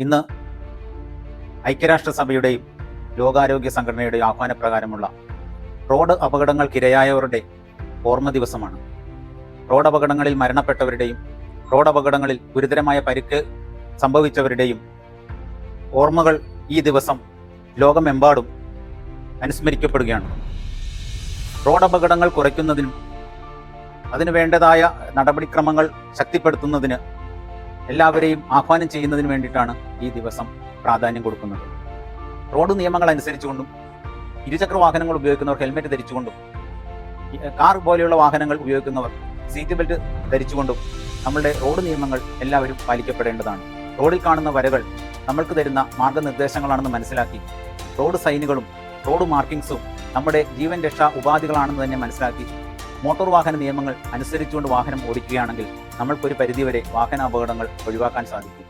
ഇന്ന് ഐക്യരാഷ്ട്രസഭയുടെയും ലോകാരോഗ്യ സംഘടനയുടെയും ആഹ്വാനപ്രകാരമുള്ള റോഡ് അപകടങ്ങൾക്കിരയായവരുടെ ഓർമ്മ ദിവസമാണ്. റോഡ് അപകടങ്ങളിൽ മരണപ്പെട്ടവരുടെയും റോഡ് അപകടങ്ങളിൽ ഗുരുതരമായ പരിക്ക് സംഭവിച്ചവരുടെയും ഓർമ്മകൾ ഈ ദിവസം ലോകമെമ്പാടും അനുസ്മരിക്കപ്പെടുകയാണ്. റോഡ് അപകടങ്ങൾ കുറയ്ക്കുന്നതിനും അതിനു വേണ്ടതായ നടപടിക്രമങ്ങൾ ശക്തിപ്പെടുത്തുന്നതിന് എല്ലാവരെയും ആഹ്വാനം ചെയ്യുന്നതിന് വേണ്ടിയിട്ടാണ് ഈ ദിവസം പ്രാധാന്യം കൊടുക്കുന്നത്. റോഡ് നിയമങ്ങൾ അനുസരിച്ചുകൊണ്ടും ഇരുചക്ര വാഹനങ്ങൾ ഉപയോഗിക്കുന്നവർ ഹെൽമെറ്റ് ധരിച്ചുകൊണ്ടും കാർ പോലെയുള്ള വാഹനങ്ങൾ ഉപയോഗിക്കുന്നവർ സീറ്റ് ബെൽറ്റ് ധരിച്ചുകൊണ്ടും നമ്മളുടെ റോഡ് നിയമങ്ങൾ എല്ലാവരും പാലിക്കപ്പെടേണ്ടതാണ്. റോഡിൽ കാണുന്ന വരകൾ നമ്മൾക്ക് തരുന്ന മാർഗനിർദ്ദേശങ്ങളാണെന്ന് മനസ്സിലാക്കി റോഡ് സൈനുകളും റോഡ് മാർക്കിങ്സും നമ്മുടെ ജീവൻ രക്ഷാ ഉപാധികളാണെന്ന് തന്നെ മനസ്സിലാക്കി മോട്ടോർ വാഹന നിയമങ്ങൾ അനുസരിച്ചുകൊണ്ട് വാഹനം ഓടിക്കുകയാണെങ്കിൽ നമ്മൾക്കൊരു പരിധിവരെ വാഹന അപകടങ്ങൾ ഒഴിവാക്കാൻ സാധിക്കും.